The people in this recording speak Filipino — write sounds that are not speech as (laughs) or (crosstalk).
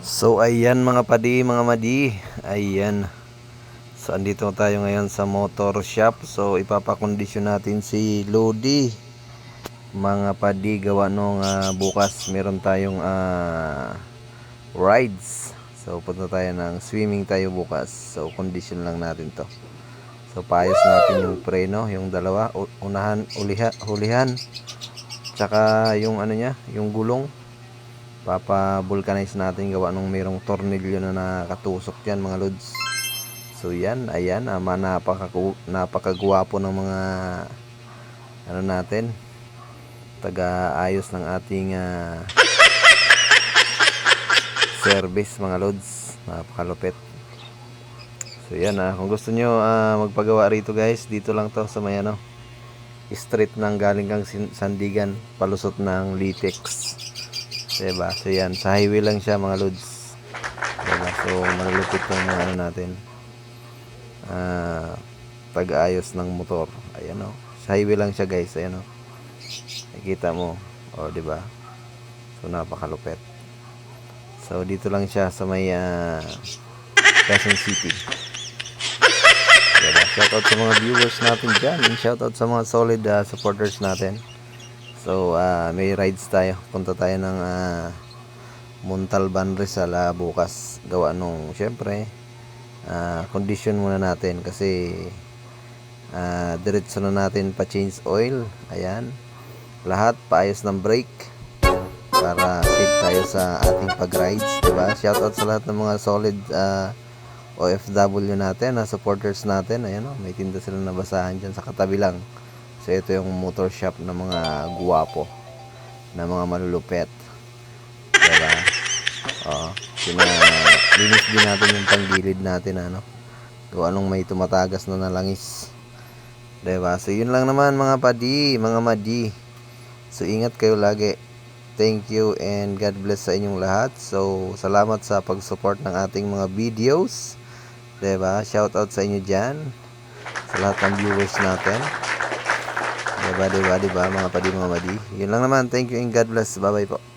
So ayan mga padi, mga madi. Ayan. So andito tayo ngayon sa motor shop. So ipapakondisyon natin si Lodi. Mga padi gawa nung ah, bukas meron tayong ah, rides. So punta tayo ng swimming tayo bukas. So condition lang natin to. So paayos natin yung preno, yung dalawa, unahan, uliha, hulihan. Tsaka yung ano niya, yung gulong papa-vulcanize natin gawa nung mayroong tornilyo na nakatusok dyan mga lods. So yan ayan ama napaka napakagwapo ng mga ano natin taga ayos ng ating ah, (laughs) service mga lods. Napakalupit. So yan ah kung gusto nyo ah, magpagawa rito guys dito lang to sa may ano street ng galing kang Sandigan palusot ng Litex Diba? So yan, sa highway lang siya mga lods. Diba? So malulupit tong mga ano natin. Ah, pag-ayos ng motor. Ayan oh. Sa highway lang siya guys, ayan oh. Nakikita mo. Oh, di ba? So napakalupit. So dito lang siya sa may ah, Quezon City. Diba? Shoutout sa mga viewers natin dyan. And shoutout sa mga solid ah, supporters natin. So, ah, may rides tayo. Punta tayo ng ah, Montalban Rizal ah, bukas. Gawa nung, syempre, ah, condition muna natin kasi ah, diretso na natin pa change oil. Ayan. Lahat paayos ng brake para safe tayo sa ating pag-rides, 'di ba? Shoutout sa lahat ng mga solid ah, OFW natin, na supporters natin. Ayan oh, may tinda sila na basahan diyan sa katabi lang. So ito yung motor shop ng mga guwapo, na mga malulupet. Diba? Oo. Sina, linis din natin yung panggilid natin, ano. Kung anong may tumatagas na nalangis. Diba? So yun lang naman mga padi, mga madi. So ingat kayo lagi. Thank you and God bless sa inyong lahat. So salamat sa pag-support ng ating mga videos. Diba? Shout out sa inyo dyan. Sa lahat ng viewers natin. Diba, diba, diba, mga padi, mga madi. Yun lang naman. Thank you and God bless. Bye-bye po.